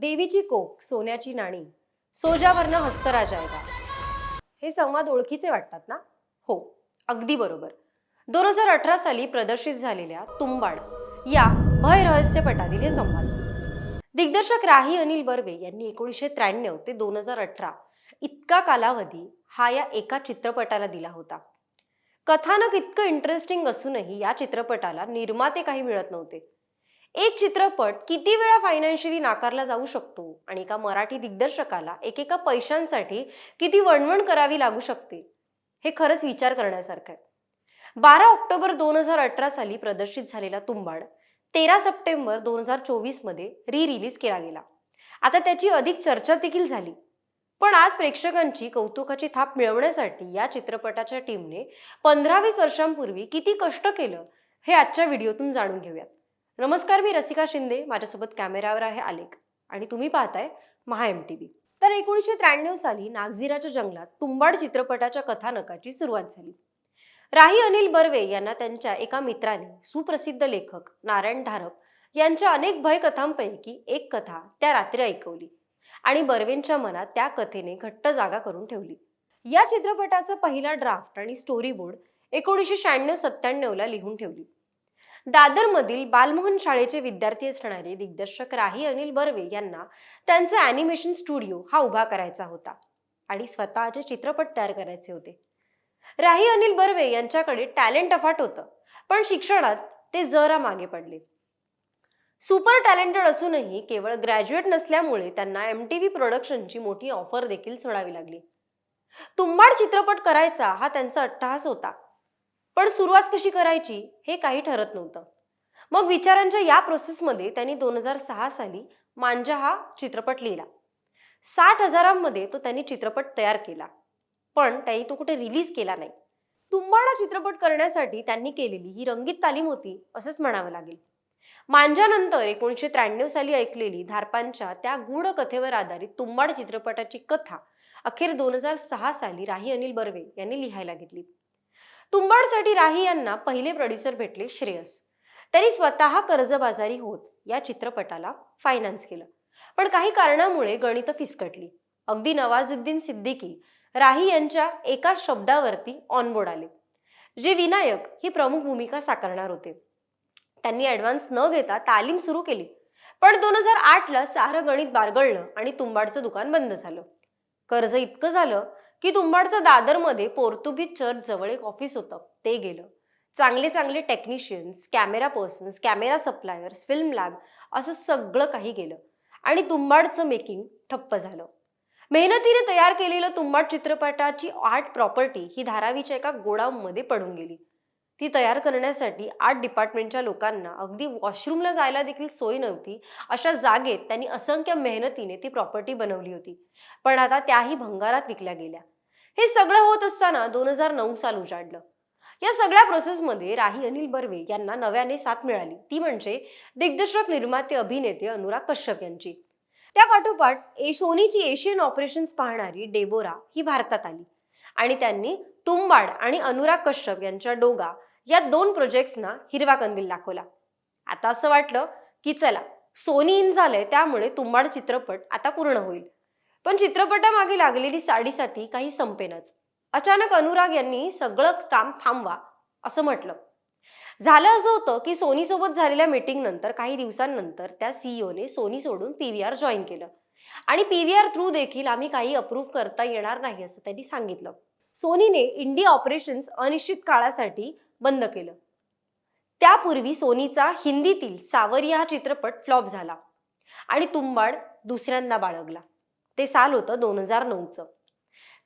देवीची कोक सोन्याची नाणी सोजावरनं हस्तराजायला हे संवाद ओळखीचे वाटतात ना? हो अगदी बरोबर. दोन हजार अठरा साली प्रदर्शित झालेल्या तुंबाड या भय रहस्यपटातील हे संवाद. दिग्दर्शक राही अनिल बर्वे यांनी एकोणीसशे त्र्याण्णव ते दोन हजार अठरा इतका कालावधी हा या एका चित्रपटाला दिला होता. कथानक इतकं इंटरेस्टिंग असूनही या चित्रपटाला निर्माते काही मिळत नव्हते. एक चित्रपट किती वेळा फायनान्शियली नाकारला जाऊ शकतो? आणि एका मराठी दिग्दर्शकाला एकेका पैशांसाठी किती वणवण करावी लागू शकते? हे खरंच विचार करण्यासारखं आहे. बारा ऑक्टोबर दोन हजार अठरा साली प्रदर्शित झालेला तुंबाड तेरा सप्टेंबर दोन हजार चोवीसमध्ये री रिलीज केला गेला. आता त्याची अधिक चर्चा देखील झाली. पण आज प्रेक्षकांची कौतुकाची थाप मिळवण्यासाठी या चित्रपटाच्या टीमने पंधरा वीस वर्षांपूर्वी किती कष्ट केलं हे आजच्या व्हिडिओतून जाणून घेऊयात. नमस्कार मी रसिका शिंदे. माझ्यासोबत कॅमेऱ्यावर आहे आलेख. आणि तुम्ही पाहताय महा एम टी व्ही तर एकोणीसशे त्र्याण्णव साली नागझिराच्या जंगलात तुंबाड चित्रपटाच्या कथानकाची सुरुवात झाली. राही अनिल बर्वे यांना त्यांच्या एका मित्राने सुप्रसिद्ध लेखक नारायण धारप यांच्या अनेक भयकथांपैकी एक कथा त्या रात्री ऐकवली आणि बर्वेंच्या मनात त्या कथेने घट्ट जागा करून ठेवली. या चित्रपटाचा पहिला ड्राफ्ट आणि स्टोरी बोर्ड एकोणीसशे शहाण्णव सत्त्याण्णवला लिहून ठेवली. दादरमधील बालमोहन शाळेचे विद्यार्थी असणारे दिग्दर्शक राही अनिल बर्वे यांना त्यांचा ॲनिमेशन स्टुडिओ हा उभा करायचा होता आणि स्वतःचे चित्रपट तयार करायचे होते. राही अनिल बर्वे यांच्याकडे टॅलेंट अफाट होतं पण शिक्षणात ते जरा मागे पडले. सुपर टॅलेंटेड असूनही केवळ ग्रॅज्युएट नसल्यामुळे त्यांना एम टी व्ही प्रोडक्शनची मोठी ऑफर देखील सोडावी लागली. तुंबाड चित्रपट करायचा हा त्यांचा अट्टहास होता. पण सुरुवात कशी करायची हे काही ठरत नव्हतं. मग विचारांच्या या प्रोसेसमध्ये त्यांनी दोन हजार सहा साली मांजा हा चित्रपट लिहिला. साठ हजारांमध्ये तो त्यांनी चित्रपट तयार केला. पण त्यांनी तो कुठे रिलीज केला नाही. तुंबाडा चित्रपट करण्यासाठी त्यांनी केलेली ही रंगीत तालीम होती असंच म्हणावं लागेल. मांजानंतर एकोणीसशे त्र्याण्णव साली ऐकलेली धारपांच्या त्या गूढ कथेवर आधारित तुंबाड चित्रपटाची कथा अखेर दोन हजार सहा साली राही अनिल बर्वे यांनी लिहायला घेतली. तुंबाडसाठी राही यांना पहिले प्रोड्युसर भेटले श्रेयस. त्यांनी स्वतः कर्जबाजारी होत या चित्रपटाला फायनान्स केलं. पण काही कारणामुळे गणितं फिसकटली. अगदी नवाजुद्दीन सिद्दीकी राही यांच्या एका शब्दावरती ऑनबोर्ड आले. जे विनायक ही प्रमुख भूमिका साकारणार होते. त्यांनी ॲडव्हान्स न घेता तालीम सुरू केली. पण दोन हजार आठला सारं गणित बारगळलं आणि तुंबाडचं दुकान बंद झालं. कर्ज इतकं झालं की तुंबाडचं दादरमध्ये पोर्तुगीज चर्च जवळ एक ऑफिस होतं. ते गेलं. चांगले चांगले technicians camera persons camera suppliers film lab असं सगळं काही गेलं. आणि तुंबाडचं मेकिंग ठप्प झालं. मेहनतीने तयार केलेलं तुंबाड चित्रपटाची आर्ट प्रॉपर्टी ही धारावीच्या एका गोडाऊनमध्ये पडून गेली. ती तयार करण्यासाठी आठ डिपार्टमेंटच्या लोकांना अगदी वॉशरूमला जायला देखील सोय नव्हती. अशा जागेत त्यांनी असंख्य मेहनतीने ती प्रॉपर्टी बनवली होती. पण आता त्याही भंगारात विकल्या गेल्या. हे सगळं होत असताना दोन हजार नऊ साल उजाडलं. या सगळ्या प्रोसेसमध्ये राही अनिल बर्वे यांना नव्याने साथ मिळाली. ती म्हणजे दिग्दर्शक निर्माते अभिनेते अनुराग कश्यप यांची. त्या पाठोपाठ ए सोनीची एशियन ऑपरेशन्स पाहणारी डेबोरा ही भारतात आली. आणि त्यांनी तुंबाड आणि अनुराग कश्यप यांच्या डोगा या दोन प्रोजेक्ट्सना हिरवा कंदील दाखवला. आता असं वाटलं की चला सोनी इन झालंय त्यामुळे तुंबाड चित्रपट आता पूर्ण होईल. पण चित्रपटामागे लागलेली साडीसाती काही संपेनच. अचानक अनुराग यांनी सगळं काम थांबवा असं म्हटलं. झालं असं होतं की सोनी सोबत झालेल्या मीटिंग नंतर काही दिवसांनंतर त्या सीईओने सोनी सोडून पी व्ही आर जॉईन केलं. आणि पी व्ही आर थ्रू देखील आम्ही काही अप्रूव्ह करता येणार नाही असं त्यांनी सांगितलं. सोनीने इंडिया ऑपरेशन्स अनिश्चित काळासाठी बंद केलं. त्यापूर्वी सोनीचा हिंदीतील सावरिया हा चित्रपट फ्लॉप झाला आणि तुंबाड दुसऱ्यांदा बाळगला. ते साल होतं दोन हजार नऊचं.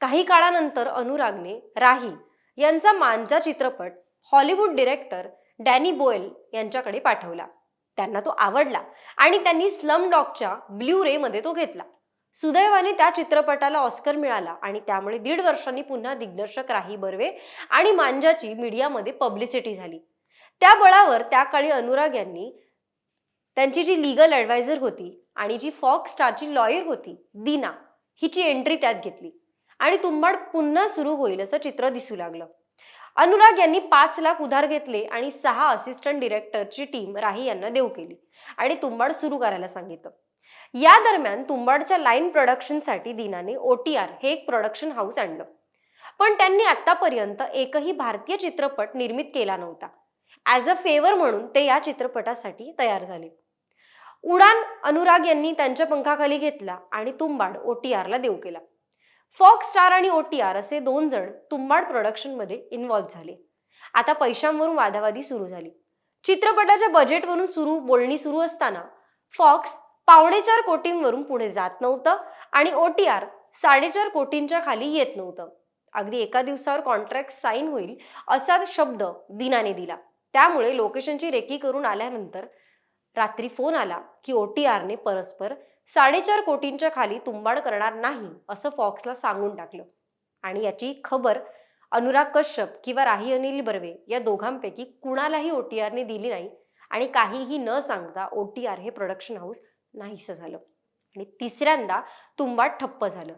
काही काळानंतर अनुरागने राही यांचा मांजा चित्रपट हॉलिवूड डिरेक्टर डॅनी बोयल यांच्याकडे पाठवला. त्यांना तो आवडला आणि त्यांनी स्लम डॉगच्या ब्ल्यू रेमध्ये तो घेतला. सुदैवाने त्या चित्रपटाला ऑस्कर मिळाला आणि त्यामुळे दीड वर्षांनी पुन्हा दिग्दर्शक राही बर्वे आणि मांजाची मीडियामध्ये पब्लिसिटी झाली. त्या बळावर त्या काळी अनुराग यांनी त्यांची जी लिगल ॲडवायझर होती आणि जी फॉक स्टारची लॉयर होती दीना हिची एंट्री त्यात घेतली आणि तुंबाड पुन्हा सुरू होईल असं चित्र दिसू लागलं. अनुराग यांनी पाच लाख उधार घेतले आणि सहा असिस्टंट डिरेक्टरची टीम राही यांना देऊ केली आणि तुंबाड सुरू करायला सांगितलं. या दरम्यान तुंबाडच्या लाईन प्रोडक्शनसाठी दिनाने ओ टी आर हे एक प्रोडक्शन हाऊस आणलं. पण त्यांनी आतापर्यंत एकही भारतीय चित्रपट निर्मित केला नव्हता. ॲज अ फेवर म्हणून ते या चित्रपटासाठी तयार झाले. उडान अनुराग यांनी त्यांच्या पंखाखाली घेतला आणि तुंबाड ओ टी आरला देऊ केला. फॉक्स स्टार आणि ओ टी आर असे दोन जण तुंबाड प्रोडक्शनमध्ये इन्व्हॉल्व्ह झाले. आता पैशांवरून वादावादी सुरू झाली. चित्रपटाच्या बजेटवरून सुरू बोलणी सुरू असताना फॉक्स पावणेचार कोटींवरून पुढे जात नव्हतं आणि ओ टी आर साडेचार कोटींच्या खाली येत नव्हतं. अगदी एका दिवसावर कॉन्ट्रॅक्ट साईन होईल असा शब्द दिनाने दिला. त्यामुळे लोकेशनची रेकी करून आल्यानंतर रात्री फोन आला की ओ टी आरने परस्पर साडेचार कोटींच्या खाली तुंबाड करणार नाही असं फॉक्सला सांगून टाकलं. आणि याची खबर अनुराग कश्यप किंवा राही अनिल बर्वे या दोघांपैकी कुणालाही ओ टी आरने दिली नाही आणि काहीही न सांगता ओ टी आर हे प्रोडक्शन हाऊस नाहीसं झालं. आणि तिसऱ्यांदा तुंबाड ठप्प झालं.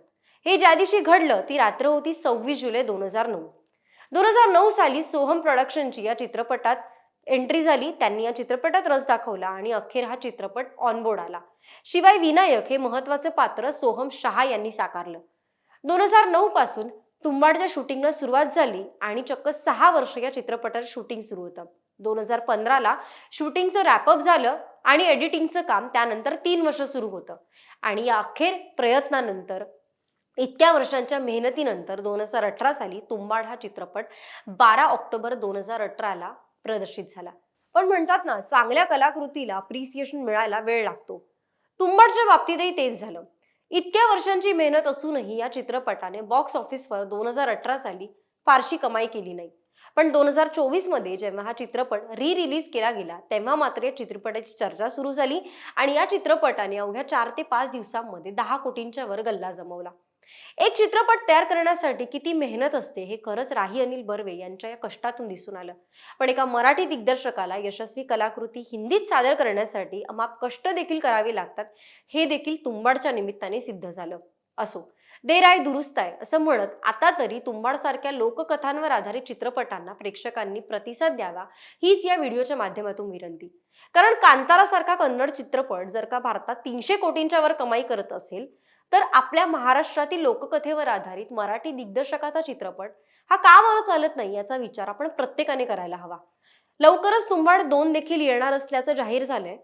हे ज्या दिवशी घडलं ती रात्र होती सव्वीस जुलै दोन हजार नऊ. दोन हजार नऊ साली सोहम प्रोडक्शनची या चित्रपटात एंट्री झाली. त्यांनी या चित्रपटात रस दाखवला आणि अखेर हा चित्रपट ऑनबोर्ड आला. शिवाय विनायक हे महत्वाचं पात्र सोहम शहा यांनी साकारलं. दोन हजार नऊ पासून तुंबाडच्या शूटिंगला सुरुवात झाली आणि चक्क सहा वर्ष या चित्रपटात शूटिंग सुरू होतं. दोन हजार पंधराला शूटिंगचं रॅपअप झालं. आणि एडिटिंगचं काम त्यानंतर तीन वर्ष सुरू होतं. आणि या अखेर प्रयत्नानंतर इतक्या वर्षांच्या मेहनतीनंतर दोन हजार अठरा साली तुंबाड हा चित्रपट बारा ऑक्टोबर दोन हजार अठराला प्रदर्शित झाला. पण म्हणतात ना चांगल्या कलाकृतीला अप्रिसिएशन मिळायला वेळ लागतो. तुंबाडच्या बाबतीतही तेच झालं. इतक्या वर्षांची मेहनत असूनही या चित्रपटाने बॉक्स ऑफिसवर दोन हजार अठरा साली फारशी कमाई केली नाही. पण दोन हजार चोवीसमध्ये जेव्हा हा चित्रपट री रिलीज केला गेला तेव्हा मात्र या चित्रपटाची चर्चा सुरू झाली आणि या चित्रपटाने अवघ्या चार ते पाच दिवसांमध्ये दहा कोटींच्या वर गल्ला जमवला. एक चित्रपट तयार करण्यासाठी किती मेहनत असते हे खरंच राही अनिल बर्वे यांच्या या कष्टातून दिसून आलं. पण एका मराठी दिग्दर्शकाला यशस्वी कलाकृती हिंदीत सादर करण्यासाठी अमाप कष्ट देखील करावे लागतात हे देखील तुंबाडच्या निमित्ताने सिद्ध झालं. असो दे राय दुरुस्त आहे असं म्हणत आता तरी तुंबाडसारख्या लोककथांवर आधारित चित्रपटांना प्रेक्षकांनी प्रतिसाद द्यावा हीच या व्हिडिओच्या माध्यमातून विनंती. कारण कांतारासारखा कन्नड चित्रपट जर का भारतात तीनशे कोटींच्या वर कमाई करत असेल तर आपल्या महाराष्ट्रातील लोककथेवर आधारित मराठी दिग्दर्शकाचा चित्रपट हा का बरं चालत नाही याचा विचार आपण प्रत्येकाने करायला हवा. लवकरच तुंबाड दोन देखील येणार असल्याचं जाहीर झालंय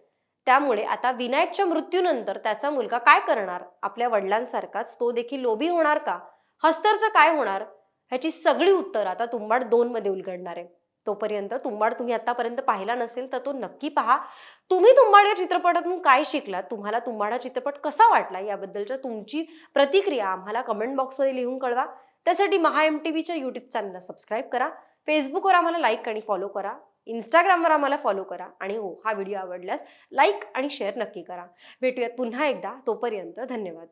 त्यामुळे आता विनायकच्या मृत्यूनंतर त्याचा मुलगा काय करणार? आपल्या वडिलांसारखाच तो देखील लोभी होणार का? हस्तरचं काय होणार? ह्याची सगळी उत्तर आता तुंबाड दोनमध्ये उलगडणार आहे. तोपर्यंत तुंबाड तुम्ही आतापर्यंत पाहिला नसेल तर तो नक्की पहा. तुम्ही तुंबाड या चित्रपटातून काय शिकलात? तुम्हाला तुंबाड हा चित्रपट कसा वाटला? याबद्दलच्या तुमची प्रतिक्रिया आम्हाला कमेंट बॉक्समध्ये लिहून कळवा. त्यासाठी महा एम टी व्हीच्या यूट्यूब चॅनलला सबस्क्राईब करा. फेसबुकवर आम्हाला लाईक आणि फॉलो करा. इंस्टाग्रामवर आम्हाला फॉलो करा आणि हो हा व्हिडिओ आवडल्यास लाईक आणि शेअर नक्की करा. भेटूयात पुन्हा एकदा. तोपर्यंत धन्यवाद.